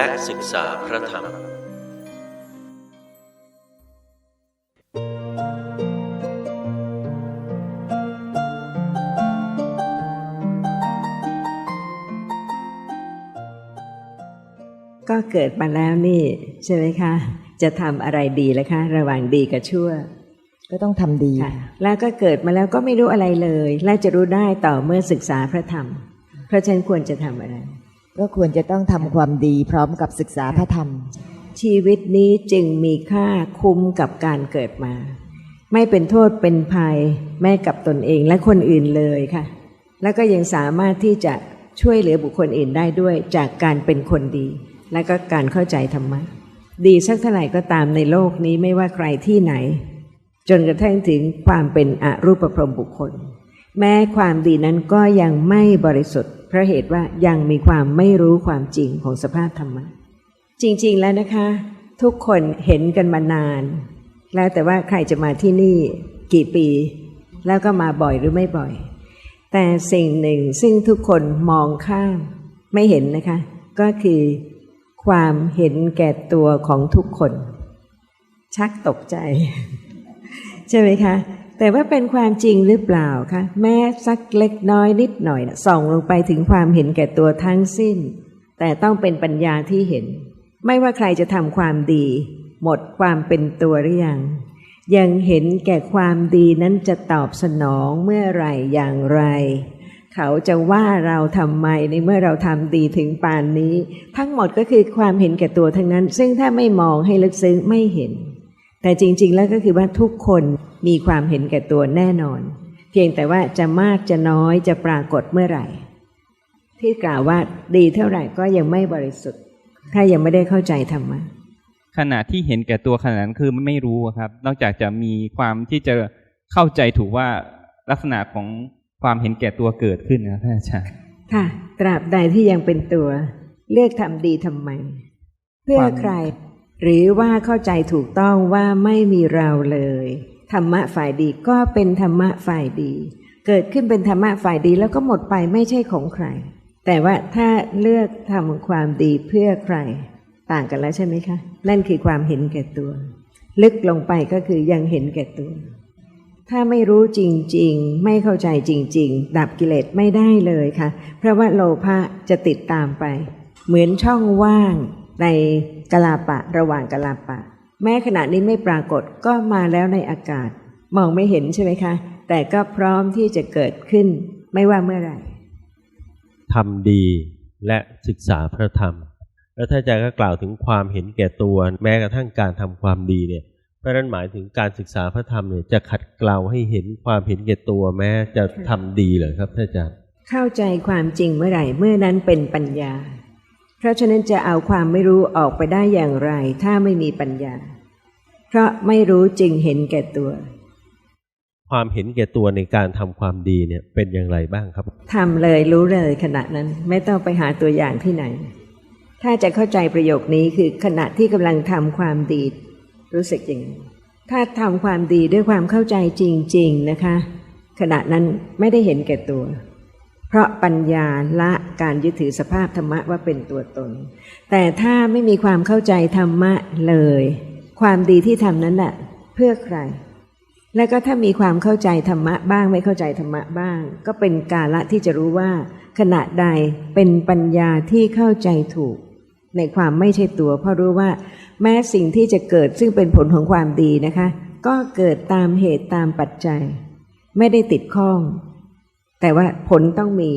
และศึกษาพระธรรม ก็เกิดมาแล้วนี่ใช่ไหมคะ จะทำอะไรดีล่ะคะ ระหว่างดีกับชั่ว ก็ต้องทำดีค่ะแล้วก็เกิดมาแล้วก็ไม่รู้อะไรเลย และจะรู้ได้ต่อเมื่อศึกษาพระธรรม เพราะฉะนั้นควรจะทำอะไร ก็ควรจะต้องทำความดีพร้อมกับศึกษาพระธรรม ชีวิตนี้จึงมีค่าคุ้มกับการเกิดมา ไม่เป็นโทษเป็นภัยแม้กับตนเองและคนอื่นเลยค่ะ แล้วก็ยังสามารถที่จะช่วยเหลือบุคคลอื่นได้ด้วยจากการเป็นคนดี และก็การเข้าใจธรรมะดีสักเท่าไหร่ก็ตามในโลกนี้ไม่ว่าใครที่ไหน จนกระทั่งถึงความเป็นอรูปพรหมบุคคล แม้ความดีนั้นก็ยังไม่บริสุทธิ์เพราะเหตุว่ายังมีความไม่รู้ความจริงของสภาพธรรมะ จริง ๆ แล้วนะคะ ทุกคนเห็นกันมานาน แล้วแต่ว่าใครจะมาที่นี่กี่ปี แล้วก็มาบ่อยหรือไม่บ่อย แต่สิ่งหนึ่งซึ่งทุกคนมองข้ามไม่เห็นนะคะ ก็คือความเห็นแก่ตัวของทุกคน ชักตกใจ ใช่ไหมคะ แต่ว่าเป็นความจริงหรือเปล่าคะแม้สักเล็กน้อยนิดหน่อยส่องลงไปถึงความเห็นแก่ตัวทั้งสิ้น แต่ต้องเป็นปัญญาที่เห็น ไม่ว่าใครจะทำความดี หมดความเป็นตัวหรือยัง ยังเห็นแก่ความดีนั้นจะตอบสนองเมื่อไหร่อย่างไร เขาจะว่าเราทำไมในเมื่อเราทำดีถึงปานนี้ ทั้งหมดก็คือความเห็นแก่ตัวทั้งนั้น ซึ่งถ้าไม่มองให้ลึกซึ้งไม่เห็น แต่จริง ๆ แล้วก็คือว่าทุกคนมีความเห็นแก่ตัวแน่นอน เพียงแต่ว่าจะมากจะน้อยจะปรากฏเมื่อไหร่ ที่กล่าวว่าดีเท่าไหร่ก็ยังไม่บริสุทธิ์ ถ้ายังไม่ได้เข้าใจธรรมะขณะที่เห็นแก่ตัวขนาดนั้นคือไม่รู้อะครับ นอกจากจะมีความที่จะเข้าใจถูกว่าลักษณะของความเห็นแก่ตัวเกิดขึ้นนะท่านอาจารย์ค่ะ ตราบใดที่ยังเป็นตัว เลือกทำดีทำไม เพื่อความใคร หรือว่าเข้าใจถูกต้องว่าไม่มีเราเลย ธรรมะฝ่ายดีก็เป็นธรรมะฝ่ายดี เกิดขึ้นเป็นธรรมะฝ่ายดีแล้วก็หมดไปไม่ใช่ของใคร แต่ว่าถ้าเลือกทำความดีเพื่อใคร ต่างกันแล้วใช่ไหมคะ นั่นคือความเห็นแก่ตัว ลึกลงไปก็คือยังเห็นแก่ตัว ถ้าไม่รู้จริง ๆ ไม่เข้าใจจริง ๆ ดับกิเลสไม่ได้เลยค่ะ เพราะว่าโลภะจะติดตามไป เหมือนช่องว่าง ในกลาปะระหว่างกลาปะ แม้ขณะนี้ไม่ปรากฏก็มาแล้วในอากาศ มองไม่เห็นใช่ไหมคะ แต่ก็พร้อมที่จะเกิดขึ้นไม่ว่าเมื่อไหร่ทำดีและศึกษาพระธรรม แล้วท่านอาจารย์ก็กล่าวถึงความเห็นแก่ตัว แม้กระทั่งการทำความดีเนี่ยเพราะฉะนั้นหมายถึงการศึกษาพระธรรมเนี่ยจะขัดเกลาให้เห็นความเห็นแก่ตัวแม้จะทำดีเหรอครับท่านอาจารย์เข้าใจความจริงเมื่อไหร่เมื่อนั้นเป็นปัญญา เพราะฉะนั้นจะเอาความไม่รู้ออกไปได้อย่างไร ถ้าไม่มีปัญญา เพราะไม่รู้จริงเห็นแก่ตัว ความเห็นแก่ตัวในการทำความดีเนี่ยเป็นอย่างไรบ้างครับทำเลยรู้เลยขณะนั้นไม่ต้องไปหาตัวอย่างที่ไหน ถ้าจะเข้าใจประโยคนี้คือขณะที่กำลังทำความดี รู้สึกอย่างนี้ถ้าทำความดีด้วยความเข้าใจจริง ๆนะคะ ขณะนั้นไม่ได้เห็นแก่ตัว เพราะปัญญาละการยึดถือสภาพธรรมะว่าเป็นตัวตน แต่ถ้าไม่มีความเข้าใจธรรมะเลย ความดีที่ทำนั้นแหละเพื่อใคร แล้วก็ถ้ามีความเข้าใจธรรมะบ้างไม่เข้าใจธรรมะบ้าง ก็เป็นกาละที่จะรู้ว่า ขณะใดเป็นปัญญาที่เข้าใจถูก ในความไม่ใช่ตัว เพราะรู้ว่า แม้สิ่งที่จะเกิดซึ่งเป็นผลของความดีนะคะ ก็เกิดตามเหตุตามปัจจัย ไม่ได้ติดข้อง แต่ว่าผลต้องมี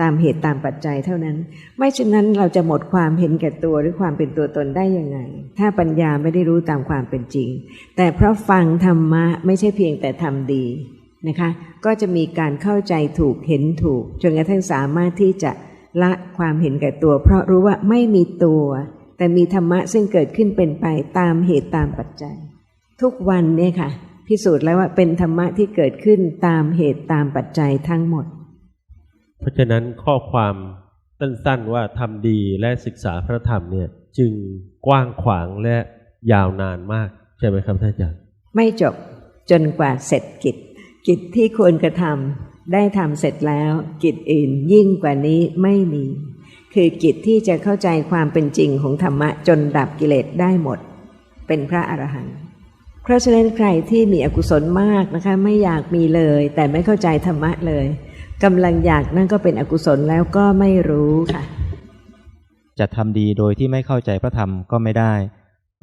ตามเหตุตามปัจจัยเท่านั้น ไม่ฉะนั้นเราจะหมดความเห็นแก่ตัวหรือความเป็นตัวตนได้ยังไง ถ้าปัญญาไม่ได้รู้ตามความเป็นจริง แต่เพราะฟังธรรมะไม่ใช่เพียงแต่ทำดีนะคะ ก็จะมีการเข้าใจถูกเห็นถูกจนกระทั่งสามารถที่จะละความเห็นแก่ตัว เพราะรู้ว่าไม่มีตัว แต่มีธรรมะซึ่งเกิดขึ้นเป็นไปตามเหตุตามปัจจัย ทุกวันเนี่ยค่ะ พิสูจน์แล้วว่าเป็นธรรมะที่เกิดขึ้นตามเหตุตามปัจจัยทั้งหมด เพราะฉะนั้นข้อความสั้นๆว่าทำดีและศึกษาพระธรรมเนี่ยจึงกว้างขวางและยาวนานมากใช่ไหมครับท่านอาจารย์ไม่จบจนกว่าเสร็จกิจ กิจที่ควรกระทำได้ทำเสร็จแล้ว กิจอื่นยิ่งกว่านี้ไม่มี คือกิจที่จะเข้าใจความเป็นจริงของธรรมะจนดับกิเลสได้หมด เป็นพระอรหันต์ เพราะฉะนั้นใครที่มีอกุศลมากนะคะไม่อยากมีเลย แต่ไม่เข้าใจธรรมะเลยกำลังอยากนั่นก็เป็นอกุศลแล้วก็ไม่รู้ค่ะ จะทำดีโดยที่ไม่เข้าใจพระธรรมก็ไม่ได้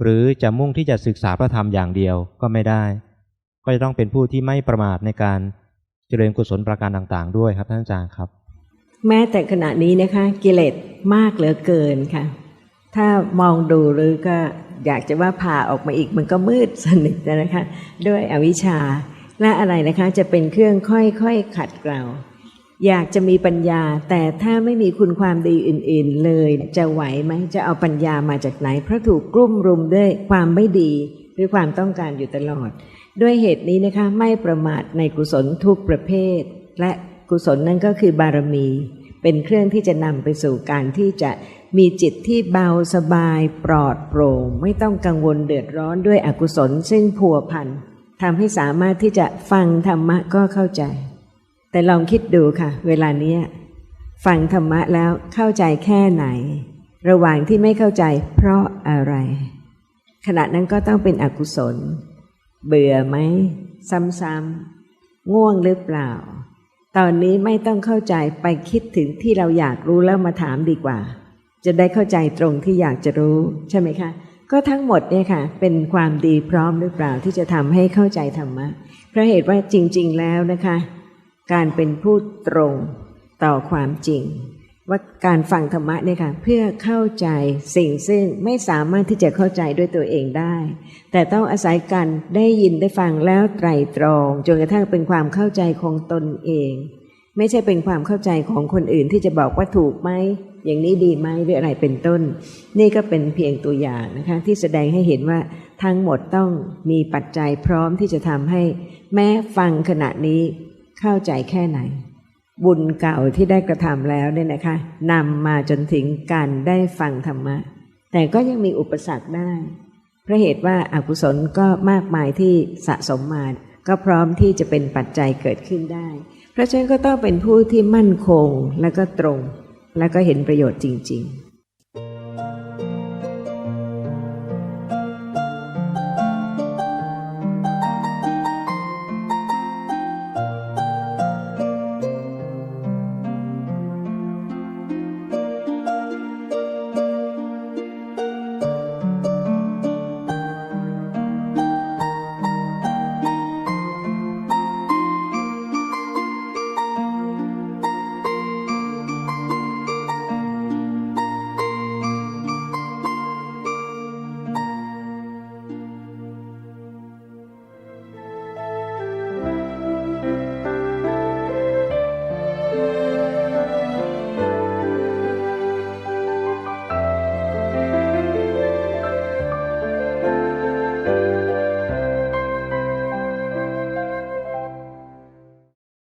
หรือจะมุ่งที่จะศึกษาพระธรรมอย่างเดียวก็ไม่ได้ ก็จะต้องเป็นผู้ที่ไม่ประมาทในการเจริญกุศลประการต่าง ๆ ด้วยครับท่านอาจารย์ครับ แม้แต่ขณะนี้นะคะกิเลสมากเหลือเกินค่ะ ถ้ามองดูหรือก็อยากจะว่าผ่าออกมาอีกมันก็มืดสนิทนะคะ ด้วยอวิชชาและอะไรนะคะจะเป็นเครื่องค่อยๆขัดเกลาอยากจะมีปัญญา แต่ถ้าไม่มีคุณความดีอื่น ๆ เลยจะไหวไหมจะเอาปัญญามาจากไหน เพราะถูกกลุ่มรุมด้วยความไม่ดีหรือความต้องการอยู่ตลอด ด้วยเหตุนี้นะคะไม่ประมาทในกุศลทุกประเภท และกุศลนั่นก็คือบารมี เป็นเครื่องที่จะนำไปสู่การที่จะ มีจิตที่เบาสบายปลอดโปร่ง ไม่ต้องกังวลเดือดร้อนด้วยอกุศลซึ่งพัวพันทำให้สามารถที่จะฟังธรรมะก็เข้าใจ แต่ลองคิดดูค่ะ เวลานี้ฟังธรรมะแล้วเข้าใจแค่ไหน ระหว่างที่ไม่เข้าใจเพราะอะไร ขณะนั้นก็ต้องเป็นอกุศล เบื่อไหมซ้ำๆง่วงหรือเปล่า ตอนนี้ไม่ต้องเข้าใจไปคิดถึงที่เราอยากรู้แล้วมาถามดีกว่า จะได้เข้าใจตรงที่อยากจะรู้ใช่ไหมคะ ก็ทั้งหมดเนี่ยค่ะ เป็นความดีพร้อมหรือเปล่าที่จะทำให้เข้าใจธรรมะเพราะเหตุว่าจริง ๆ แล้วนะคะ การเป็นผู้ตรงต่อความจริง ว่าการฟังธรรมะเนี่ยค่ะ เพื่อเข้าใจสิ่งซึ่งไม่สามารถที่จะเข้าใจด้วยตัวเองได้ แต่ต้องอาศัยการได้ยินได้ฟังแล้วไตรตรองจนกระทั่งเป็นความเข้าใจของตนเอง ไม่ใช่เป็นความเข้าใจของคนอื่นที่จะบอกว่าถูกไหม อย่างนี้ดีไหมหรืออะไรเป็นต้น นี่ก็เป็นเพียงตัวอย่างนะคะที่แสดงให้เห็นว่าทั้งหมดต้องมีปัจจัยพร้อมที่จะทำให้แม้ฟังขณะนี้เข้าใจแค่ไหน บุญเก่าที่ได้กระทำแล้วเนี่ยนะคะนำมาจนถึงการได้ฟังธรรมะ แต่ก็ยังมีอุปสรรคได้เพราะเหตุว่าอากุศลก็มากมายที่สะสมมาก็พร้อมที่จะเป็นปัจจัยเกิดขึ้นได้ เพราะฉะนั้นก็ต้องเป็นผู้ที่มั่นคงและก็ตรง และก็เห็นประโยชน์จริง ๆ